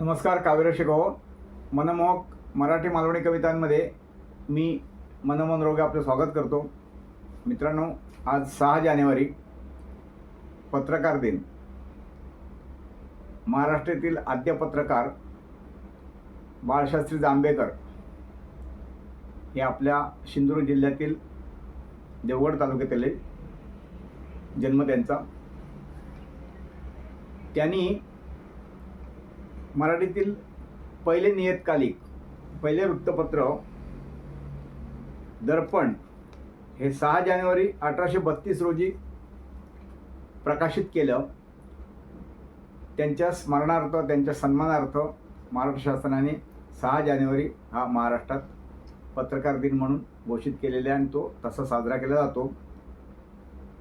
नमस्कार काव्य शिको हो. मनमोहक मराठी मालवणी कवितांमध्ये मी मनमोहन रोगे आपलं स्वागत करतो. मित्रांनो आज सहा जानेवारी पत्रकार दिन. महाराष्ट्रातील आद्य पत्रकार बाळशास्त्री जांभेकर हे आपल्या सिंधुदुर्ग जिल्ह्यातील देवगड तालुक्यातील जन्म त्यांचा. त्यांनी मराठीतील पहिले नियतकालिक पहिले वृत्तपत्र दर्पण हे सहा जानेवारी अठराशे बत्तीस रोजी प्रकाशित केलं. त्यांच्या स्मरणार्थ त्यांच्या सन्मानार्थ महाराष्ट्र शासनाने सहा जानेवारी हा महाराष्ट्रात पत्रकार दिन म्हणून घोषित केलेला आहे आणि तो तसा साजरा केला जातो.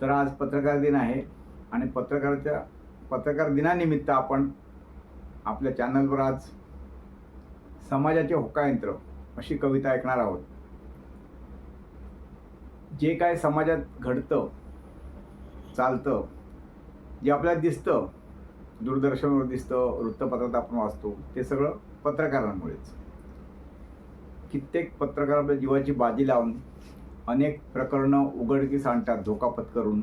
तर आज पत्रकार दिन आहे आणि पत्रकाराच्या पत्रकार दिनानिमित्त आपण आपल्या चॅनलवर आज समाजाचे होकायंत्र अशी कविता ऐकणार आहोत. जे काय समाजात घडतं चालतं जे आपल्याला दिसतं दूरदर्शनवर दिसतं वृत्तपत्रात आपण वाचतो ते सगळं पत्रकारांमुळेच. कित्येक पत्रकार आपल्या जीवाची बाजी लावून अनेक प्रकरणं उघडकीस आणतात धोका पत्करून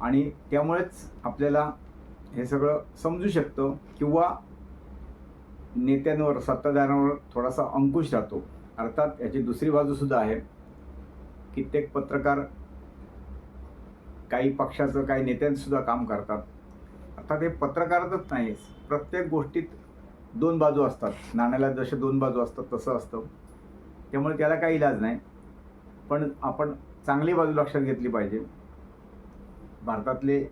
आणि त्यामुळेच आपल्याला हे सगळं समजू शकतं किंवा नेत्यांवर सत्ताधाऱ्यांवर थोडासा अंकुश राहतो. अर्थात याची दुसरी बाजूसुद्धा आहे. कित्येक पत्रकार काही पक्षाचं काही नेत्यांसुद्धा काम करतात. अर्थात हे पत्रकारातच नाही प्रत्येक गोष्टीत दोन बाजू असतात. नाण्याला जसे दोन बाजू असतात तसं असतं. त्यामुळे त्याला काही इलाज नाही. पण आपण चांगली बाजू लक्षात घेतली पाहिजे. भारतातले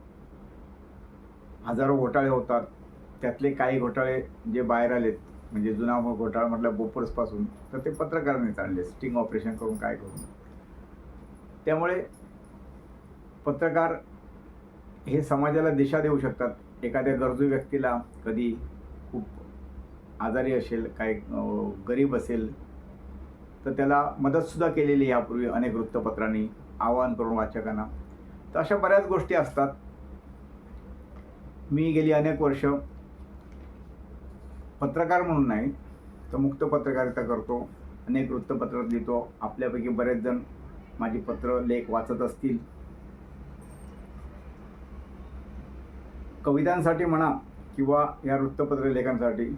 हजारो घोटाळे होतात. त्यातले काही घोटाळे जे बाहेर आलेत म्हणजे जुना घोटाळा म्हटलं बोपर्सपासून तर ते पत्रकारांनी चालले स्टिंग ऑपरेशन करून काय करून. त्यामुळे पत्रकार हे समाजाला दिशा देऊ शकतात. एखाद्या गरजू व्यक्तीला कधी खूप आजारी असेल काय गरीब असेल तर त्याला मदतसुद्धा केलेली यापूर्वी अनेक वृत्तपत्रांनी आवाहन करून वाचकांना. तर अशा बऱ्याच गोष्टी असतात. मी गेली अनेक वर्ष पत्रकार म्हणून नाही तर मुक्त पत्रकारिता करतो अनेक वृत्तपत्रात लिहितो. आपल्यापैकी बरेच जण माझी पत्र लेख वाचत असतील. कवितांसाठी म्हणा किंवा या वृत्तपत्र लेखांसाठी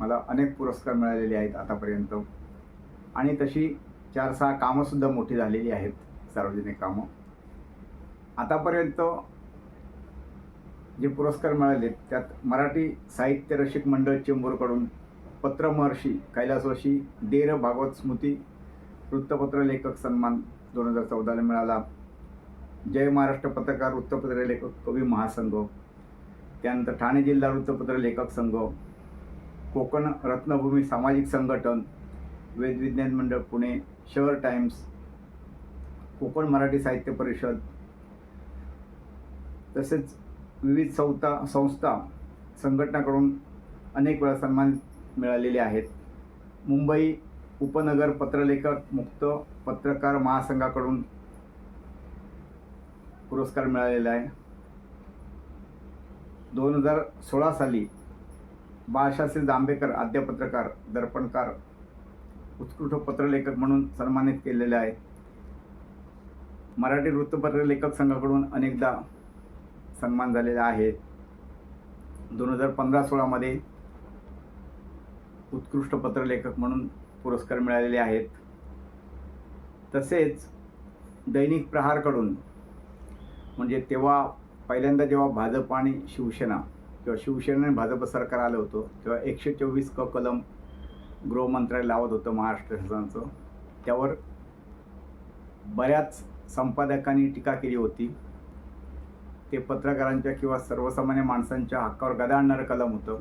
मला अनेक पुरस्कार मिळालेले आहेत आतापर्यंत. आणि तशी चार सहा कामंसुद्धा मोठी झालेली आहेत सार्वजनिक कामं. आतापर्यंत जे पुरस्कार मिळाले त्यात मराठी साहित्य रसिक मंडळ चेंबूरकडून पत्रमहर्षी कैलासवशी कैलासवासी देर भागवत स्मृती वृत्तपत्र लेखक सन्मान दोन हजार चौदाला मिळाला. जय महाराष्ट्र पत्रकार वृत्तपत्र लेखक कवी महासंघ. त्यानंतर ठाणे जिल्हा वृत्तपत्र लेखक संघ. कोकण रत्नभूमी सामाजिक संघटन वेदविज्ञान मंडळ पुणे शहर टाइम्स कोकण मराठी साहित्य परिषद. तसेच विविध संस्था संस्था संघटनाकडून अनेक वेळा सन्मान मिळालेले आहेत. मुंबई उपनगर पत्रलेखक मुक्त पत्रकार महासंघाकडून पुरस्कार मिळालेला आहे. दोन हजार सोळा साली बाळशास्त्री जांभेकर आद्य पत्रकार दर्पणकार उत्कृष्ट पत्रलेखक म्हणून सन्मानित केलेले आहे. मराठी वृत्तपत्र लेखक संघाकडून अनेकदा सन्मान झालेला आहे. दोन हजार पंधरा सोळामध्ये उत्कृष्ट पत्रलेखक म्हणून पुरस्कार मिळालेले आहेत. तसेच दैनिक प्रहारकडून म्हणजे तेव्हा पहिल्यांदा जेव्हा भाजप आणि शिवसेना किंवा शिवसेनेने भाजप सरकार आलं होतं तेव्हा एकशे चोवीस क कलम गृहमंत्रालय लावत होतं महाराष्ट्र शासनाचं. त्यावर बऱ्याच संपादकांनी टीका केली होती. ते पत्रकारांच्या किंवा सर्वसामान्य माणसांच्या हक्कावर गदा आणणारं कलम होतं.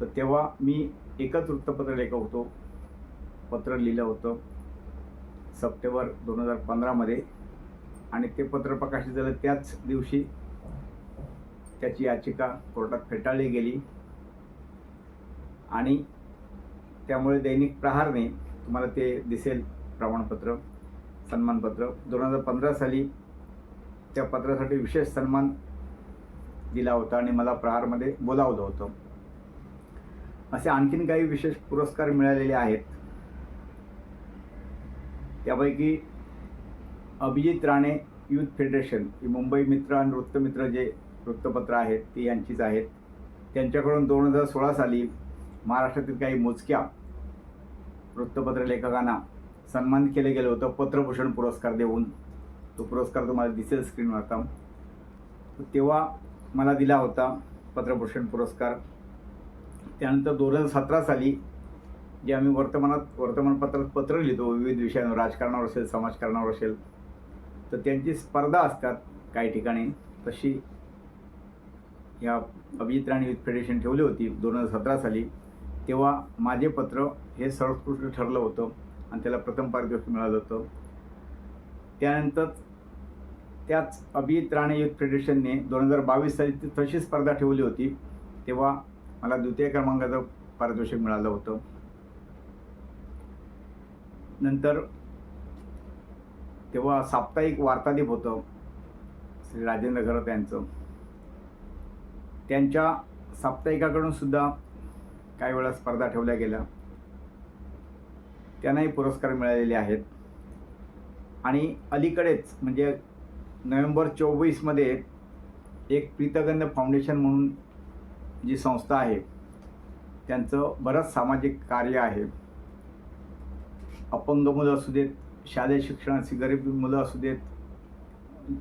तर तेव्हा मी एकच वृत्तपत्र लेखक होतो. पत्र लिहिलं होतं. सप्टेंबर दोन हजार पंधरामध्ये आणि ते पत्र प्रकाशित झालं त्याच दिवशी. त्याची याचिका कोर्टात फेटाळली गेली. आणि त्यामुळे दैनिक प्रहारने तुम्हाला ते दिसेल प्रमाणपत्र सन्मानपत्र. दोन हजार पंधरा साली त्या पत्रासाठी विशेष सन्मान दिला होता आणि मला प्रहारमध्ये बोलावलं होतं. असे आणखीन काही विशेष पुरस्कार मिळालेले आहेत. त्यापैकी अभिजित राणे यूथ फेडरेशन ही मुंबई मित्र आणि वृत्तमित्र जे वृत्तपत्र आहेत ती यांचीच आहेत. त्यांच्याकडून दोन हजार सोळा साली महाराष्ट्रातील काही मोजक्या वृत्तपत्र लेखकांना सन्मानित केलं गेलं होतं पत्रभूषण पुरस्कार देऊन. तो पुरस्कार तुम्हाला दिसेल स्क्रीनवर आता तेव्हा मला दिला होता पत्रभूषण पुरस्कार. त्यानंतर दोन हजार सतरा साली जे आम्ही वर्तमानात वर्तमानपत्रात पत्र लिहितो विविध विषयांवर राजकारणावर असेल समाजकारणावर असेल तर त्यांची स्पर्धा असतात काही ठिकाणी. तशी या अभिजित राणी युथ फेडरेशन ठेवली होती दोन हजार सतरा साली. तेव्हा माझे पत्र हे सर्वोत्कृष्ट ठरलं होतं आणि त्याला प्रथम पारितोषिक मिळालं होतं. त्यानंतर त्याच अभिजित राणे युथ फेडरेशनने दोन हजार बावीस साली ती तशी स्पर्धा ठेवली होती तेव्हा मला द्वितीय क्रमांकाचं पारितोषिक मिळालं होतं. नंतर तेव्हा साप्ताहिक वार्तादीप होतं श्री राजेंद्र घरत यांचं. त्यांच्या साप्ताहिकाकडून सुद्धा काही वेळा स्पर्धा ठेवल्या गेल्या. त्यांनाही पुरस्कार मिळालेले आहेत. आणि अलीकडेच म्हणजे नोव्हेंबर चोवीसमध्ये एक प्रीतगंध फाउंडेशन म्हणून जी संस्था आहे त्यांचं बरंच सामाजिक कार्य आहे. अपंग मुलं असू देत शालेय शिक्षणाची गरीब मुलं असू देत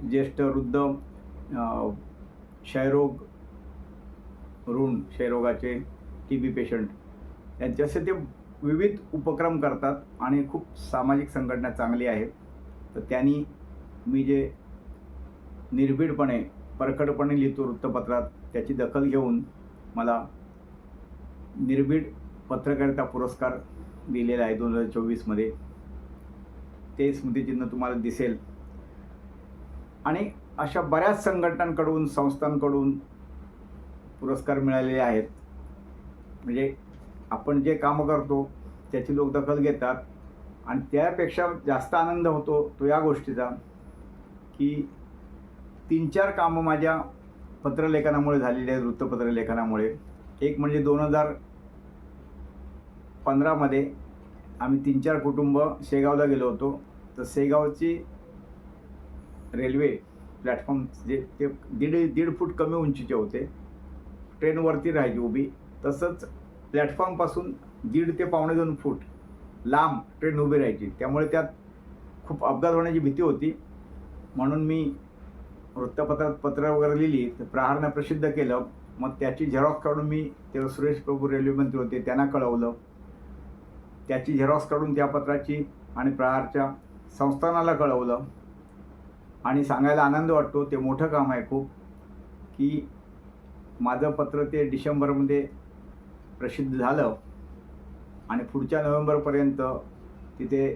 ज्येष्ठ वृद्ध क्षयरोग ऋण क्षयरोगाचे टी बी पेशंट यांचे असे ते विविध उपक्रम करतात आणि खूप सामाजिक संघटना चांगली आहे तर त्यांनी मी जे निर्भीडपणे परखडपणे लिहितो वृत्तपत्रात त्याची दखल घेऊन मला निर्भीड पत्रकारिता पुरस्कार दिलेला आहे दोन हजार चोवीसमध्ये. ते स्मृतिचिन्ह तुम्हाला दिसेल. आणि अशा बऱ्याच संघटनांकडून संस्थांकडून पुरस्कार मिळालेले आहेत. म्हणजे आपण जे कामं करतो त्याची लोक दखल घेतात. आणि त्यापेक्षा जास्त आनंद होतो तो या गोष्टीचा की तीन चार कामं माझ्या पत्रलेखनामुळे झालेली आहेत वृत्तपत्र लेखनामुळे एक म्हणजे दोन हजार पंधरामध्ये आम्ही तीन चार कुटुंब शेगावला गेलो होतो. तर शेगावची रेल्वे प्लॅटफॉर्म जे ते दीड दीड फूट कमी उंचीचे होते. ट्रेनवरती राहायची उभी. तसंच प्लॅटफॉर्मपासून दीड ते पावणे दोन फूट लांब ट्रेन उभी राहायची. त्यामुळे त्यात खूप अपघात होण्याची भीती होती. म्हणून मी वृत्तपत्रात पत्र वगैरे लिहिली तर प्रहारनं प्रसिद्ध केलं. मग त्याची झेरॉक्स काढून मी तेव्हा सुरेश प्रभू रेल्वे मंत्री होते त्यांना कळवलं. त्याची झेरॉक्स काढून त्या पत्राची आणि प्रहारच्या संस्थानाला कळवलं. आणि सांगायला आनंद वाटतो ते मोठं काम आहे खूप की माझं पत्र ते डिसेंबरमध्ये प्रसिद्ध झालं. आणि पुढच्या नोव्हेंबरपर्यंत तिथे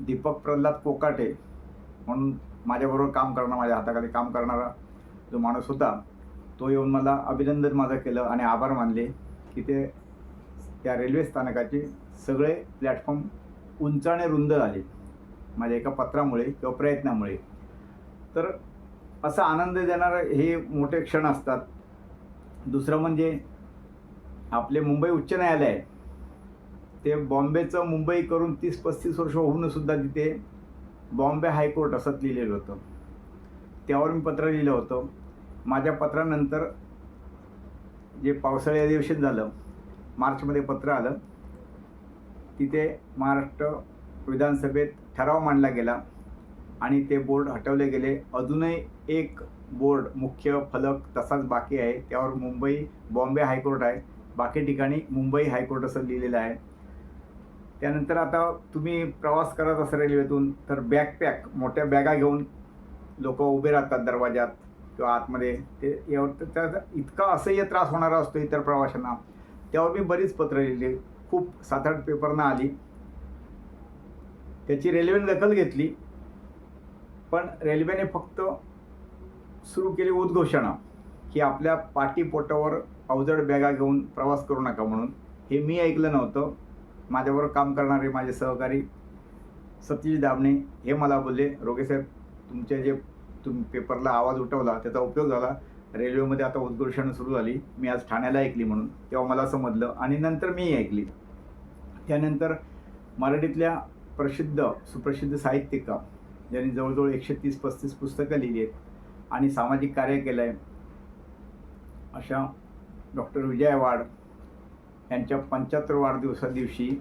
दीपक प्रल्हाद कोकाटे म्हणून माझ्याबरोबर काम करणारा माझ्या हाताखाली काम करणारा जो माणूस होता तो येऊन मला अभिनंदन माझं केलं आणि आभार मानले की ते त्या रेल्वे स्थानकाचे सगळे प्लॅटफॉर्म उंचाने रुंद झाले माझ्या एका पत्रामुळे किंवा प्रयत्नामुळे. तर असा आनंद देणारं हे मोठे क्षण असतात. दुसरं म्हणजे आपले मुंबई उच्च न्यायालय ते बॉम्बेचं मुंबई करून तीस पस्तीस वर्ष होऊन सुद्धा तिथे बॉम्बे हायकोर्ट असंच लिहिलेलं होतं. त्यावर मी पत्र लिहिलं होतं. माझ्या पत्रानंतर जे पावसाळी अधिवेशन झालं मार्चमध्ये पत्र आलं तिथे महाराष्ट्र विधानसभेत ठराव मांडला गेला आणि ते बोर्ड हटवले गेले. अजूनही एक बोर्ड मुख्य फलक तसाच बाकी आहे. त्यावर मुंबई बॉम्बे हायकोर्ट आहे. बाकी ठिकाणी मुंबई हायकोर्ट असं लिहिलेलं आहे. त्यानंतर आता तुम्ही प्रवास करत असाल रेल्वेतून तर बॅकपॅक मोठ्या बॅगा घेऊन लोक उभे राहतात दरवाज्यात किंवा आतमध्ये. ते त्या त्याचा इतका असह्य त्रास होणारा असतो इतर प्रवाशांना. त्यावर मी बरीच पत्र लिहिली. खूप सात आठ पेपरनं आली. त्याची रेल्वेने दखल घेतली. पण रेल्वेने फक्त सुरू केली उद्घोषणा की आपल्या पाठीपोटावर अवजड बॅगा घेऊन प्रवास करू नका म्हणून. हे मी ऐकलं नव्हतं. माझ्याबरोबर काम करणारे माझे सहकारी सतीश दामणे हे मला बोलले रोगे साहेब तुमचे जे तुम्ही पेपरला आवाज उठवला त्याचा उपयोग झाला. रेल्वेमध्ये आता उद्घोषणं सुरू झाली. मी आज ठाण्याला ऐकली म्हणून. तेव्हा मला समजलं आणि नंतर मी ऐकली. त्यानंतर मराठीतल्या प्रसिद्ध सुप्रसिद्ध साहित्यिका ज्यांनी जवळजवळ एकशे तीस पस्तीस पुस्तकं लिहिली आहेत आणि सामाजिक कार्य केलं आहे अशा डॉक्टर विजय वाड यांच्या पंच्याहत्तर वाढदिवसा दिवशी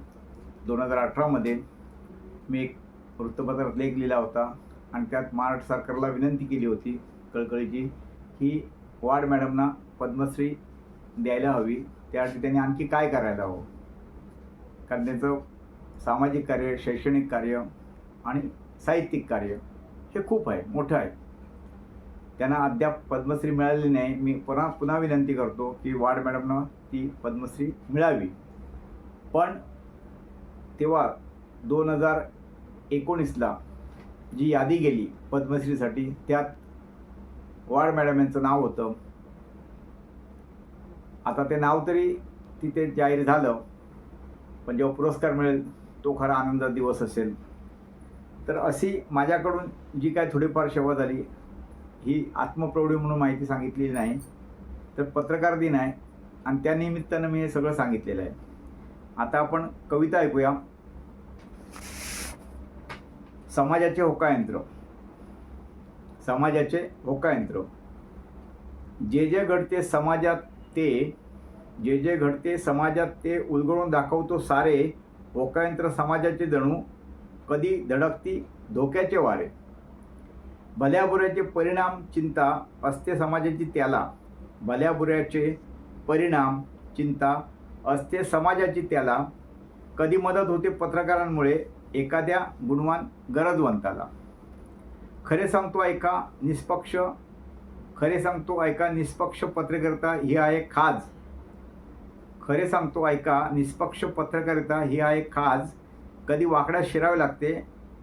दोन हजार अठरामध्ये मी एक वृत्तपत्रात लेख लिहिला होता आणि त्यात महाराष्ट्र सरकारला विनंती केली होती कळकळीची की वाड मॅडमना पद्मश्री द्यायला हवी. त्यासाठी त्यांनी आणखी काय करायला हवं? कारण त्यांचं सामाजिक कार्य शैक्षणिक कार्य आणि साहित्यिक कार्य हे खूप आहे मोठं आहे. त्यांना अद्याप पद्मश्री मिळालेली नाही. मी पुन्हा पुन्हा विनंती करतो की वाड मॅडमना ती पद्मश्री मिळावी. पण तेव्हा दोन हजार एकोणीसला जी यादी गेली पद्मश्रीसाठी त्यात वाड मॅडम यांचं नाव होतं. आता ते नाव तरी तिथे जाहीर झालं पण जेव्हा पुरस्कार मिळेल तो खरा आनंदाचा दिवस असेल. तर अशी माझ्याकडून जी काय थोडीफार सेवा झाली ही आत्मप्रौढी म्हणून माहिती सांगितलेली नाही तर पत्रकार दिन आहे. आणि त्या निमित्तानं मी हे सगळं सांगितलेलं आहे. आता आपण कविता ऐकूया. समाजाचे होकायंत्र. समाजाचे होकायंत्र. जे जे घडते समाजात ते जे जे घडते समाजात ते उलगडून दाखवतो सारे होकायंत्र समाजाचे जणू कधी धडकती धोक्याचे वारे. भल्याबुऱ्याचे परिणाम चिंता असते समाजाची त्याला. भल्याबुऱ्याचे परिणाम चिंता असते समाजाची त्याला कधी मदत होते पत्रकारांमुळे एखाद्या गुणवान गरजवंताला. खरे सांगतो ऐका निष्पक्ष खरे सांगतो ऐका निष्पक्ष पत्रकारिता ही आहे खाज. खरे सांगतो ऐका निष्पक्ष पत्रकारिता ही आहे खाज. कधी वाकड्या शिरावे लागते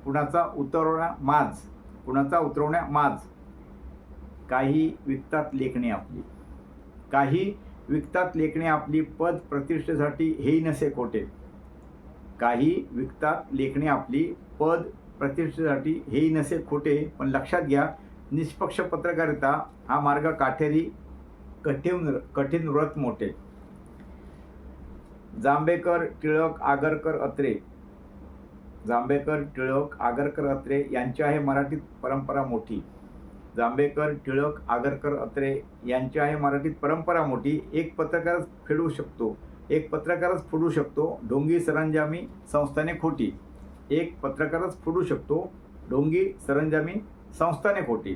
कुणाचा उतरवण्या माज कुणाचा उतरवण्या माज. काही विकतात लेखणी आपली. काही विकतात लेखणे आपली पद प्रतिष्ठेसाठी हेही नसे खोटे काही विकतात लेखणे आपली पद प्रतिष्ठेसाठी हेही नसे खोटे पण लक्षात घ्या निष्पक्ष पत्रकारिता हा मार्ग काठेरी कठीण कठीण व्रत मोठे. जांभेकर टिळक आगरकर अत्रे. जांभेकर टिळक आगरकर अत्रे यांच्या आहे मराठीत परंपरा मोठी. जांभेकर टिळक आगरकर अत्रे यांची आहे मराठीत परंपरा मोठी. एक पत्रकारच फेडू शकतो. एक पत्रकारच फुडू शकतो. ढोंगी सरंजामी संस्थाने खोटी. एक पत्रकारच फुडू शकतो. ढोंगी सरंजामी संस्थाने खोटी.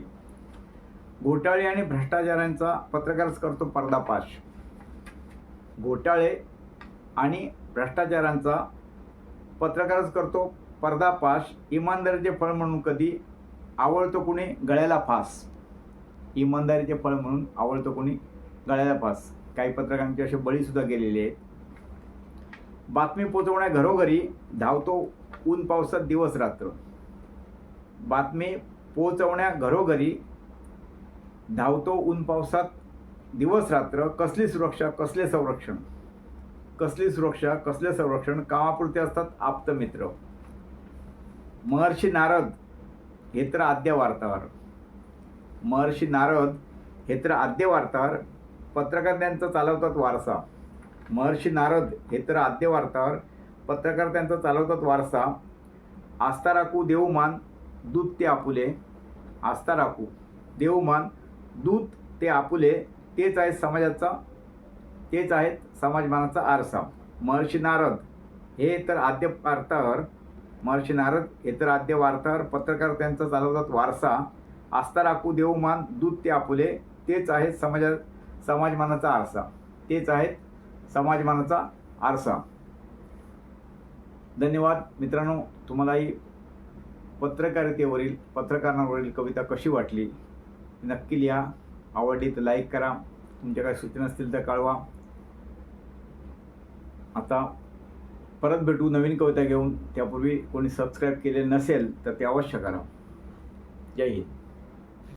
घोटाळे आणि भ्रष्टाचारांचा पत्रकारच करतो पर्दापाश घोटाळे आणि भ्रष्टाचारांचा पत्रकारच करतो पर्दापाश इमानदारीचे फळ म्हणून कधी आवडतो कुणी गळ्याला फास. इमानदारीचे फळ म्हणून आवडतो कुणी गळ्याला फास. काही पत्रकारांचे असे बळीसुद्धा गेलेले आहेत. बातमी पोचवण्या घरोघरी धावतो ऊन पावसात दिवस रात्र. बातमी पोचवण्या घरोघरी धावतो ऊन पावसात दिवस रात्र कसली सुरक्षा कसले संरक्षण? कसली सुरक्षा कसले संरक्षण? कामापुरते असतात आप्तमित्र. महर्षी नारद हे तर आद्य वार्ताहर महर्षी नारद हे तर आद्य वार्ताहर पत्रकार त्यांचा चालवतात वारसा. महर्षी नारद हे तर आद्य वार्ताहर पत्रकार त्यांचा चालवतात वारसा. आस्था राखू देवमान दूत ते आपुले. आस्था राखू देवमान दूत ते आपुले. तेच आहेत समाजाचा तेच आहेत समाजमानाचा आरसा. महर्षी नारद हे तर आद्य वार्ताहर महर्षी नारद हे तर आद्य वार्ताहर पत्रकार त्यांचा चालवतात वारसा. आस्था राखू देवमान दूत ते आपुले तेच आहेत समाजा समाजमानाचा आरसा. तेच आहेत समाजमानाचा आरसा. धन्यवाद मित्रांनो तुम्हालाही पत्रकारितेवरील पत्रकारांवरील कविता कशी वाटली? नक्की लिहा. आवडली तर लाईक करा. तुमच्या काही सूचना असतील तर कळवा. आता परत भेटू नवीन कविता घेऊन. त्यापूर्वी कोणी सबस्क्राईब केले नसेल तर ते अवश्य करा. जय हिंद.